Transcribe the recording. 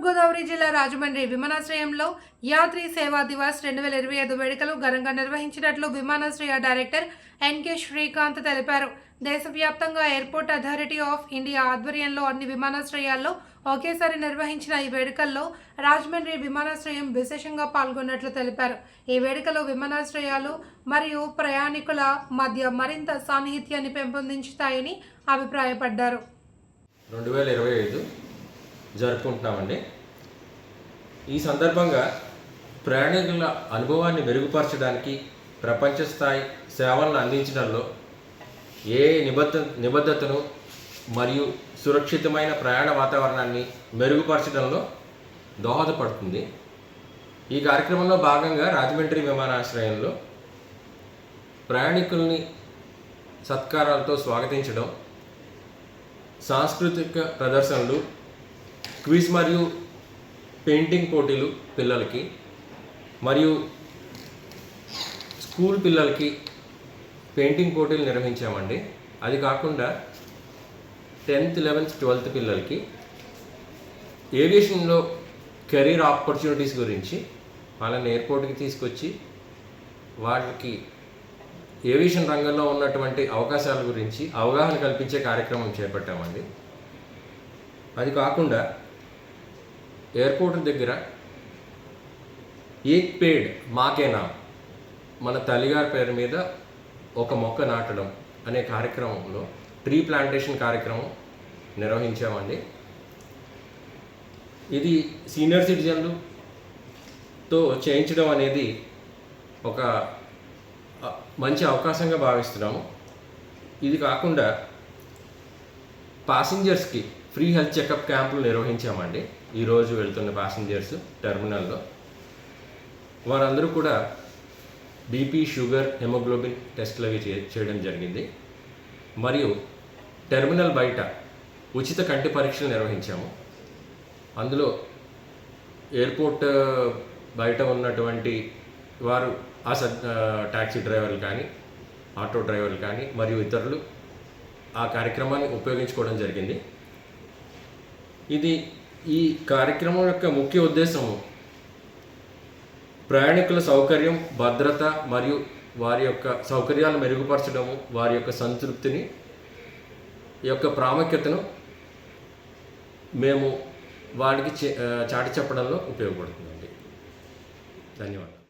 తూర్పుగోదావరి జిల్లా రాజమండ్రి విమానాశ్రయంలో యాత్రి సేవా దివాస్ రెండు వేల ఇరవై ఐదు వేడుకలు ఘనంగా నిర్వహించినట్లు విమానాశ్రయ డైరెక్టర్ ఎన్కే శ్రీకాంత్ తెలిపారు. దేశవ్యాప్తంగా ఎయిర్పోర్ట్ అథారిటీ ఆఫ్ ఇండియా ఆధ్వర్యంలో అన్ని విమానాశ్రయాల్లో ఒకేసారి నిర్వహించిన ఈ వేడుకల్లో రాజమండ్రి విమానాశ్రయం విశేషంగా పాల్గొన్నట్లు తెలిపారు. ఈ వేడుకలో విమానాశ్రయాలు మరియు ప్రయాణికుల మధ్య మరింత సాన్నిహిత్యాన్ని పెంపొందించుతాయని అభిప్రాయపడ్డారు. రెండు వేల ఇరవై ఐదు జరుపుకుంటున్నామండి. ఈ సందర్భంగా ప్రయాణికుల అనుభవాన్ని మెరుగుపరచడానికి ప్రపంచ స్థాయి సేవలను అందించడంలో ఏ నిబద్ధ నిబద్ధతను మరియు సురక్షితమైన ప్రయాణ వాతావరణాన్ని మెరుగుపరచడంలో దోహదపడుతుంది. ఈ కార్యక్రమంలో భాగంగా రాజమండ్రి విమానాశ్రయంలో ప్రయాణికుల్ని సత్కారాలతో స్వాగతించడం సాంస్కృతిక ప్రదర్శనలు క్విజ్ మరియు పెయింటింగ్ పోటీలు పిల్లలకి మరియు స్కూల్ పిల్లలకి పెయింటింగ్ పోటీలు నిర్వహించామండి. అది కాకుండా టెన్త్ లెవెన్త్ ట్వెల్త్ పిల్లలకి ఏవియేషన్లో కెరీర్ ఆపర్చునిటీస్ గురించి వాళ్ళని ఎయిర్పోర్ట్కి తీసుకొచ్చి వాళ్ళకి ఏవియేషన్ రంగంలో ఉన్నటువంటి అవకాశాల గురించి అవగాహన కల్పించే కార్యక్రమం చేపట్టామండి. అది కాకుండా ఎయిర్పోర్ట్ దగ్గర ఏక్ పేడ్ మాకేనా మన తల్లిగారి పేరు మీద ఒక మొక్క నాటడం అనే కార్యక్రమంలో ట్రీ ప్లాంటేషన్ కార్యక్రమం నిర్వహించామండి. ఇది సీనియర్ సిటిజన్లుతో చేయించడం అనేది ఒక మంచి అవకాశంగా భావిస్తున్నాము. ఇది కాకుండా పాసింజర్స్కి ఫ్రీ హెల్త్ చెకప్ క్యాంపులు నిర్వహించామండి. ఈరోజు వెళ్తున్న ప్యాసింజర్స్ టెర్మినల్లో. వారందరూ కూడా బీపీ షుగర్ హెమోగ్లోబిన్ టెస్ట్లు అవి చే- చేయడం జరిగింది. మరియు టెర్మినల్ బయట ఉచిత కంటి పరీక్షలు నిర్వహించాము. అందులో ఎయిర్పోర్ట్ బయట ఉన్నటువంటి వారు ఆ సద్ ట్యాక్సీ డ్రైవర్లు కానీ ఆటో డ్రైవర్లు కానీ మరియు ఇతరులు ఆ కార్యక్రమాన్ని ఉపయోగించుకోవడం జరిగింది. ఇది ఈ కార్యక్రమం యొక్క ముఖ్య ఉద్దేశం. ప్రయాణికుల సౌకర్యం భద్రత మరియు వారి యొక్క సౌకర్యాలు మెరుగుపరచడము వారి యొక్క సంతృప్తిని యొక్క ప్రాముఖ్యతను మేము వాడికి చే- చాటి చెప్పడంలో ఉపయోగపడుతుందండి. ధన్యవాదాలు.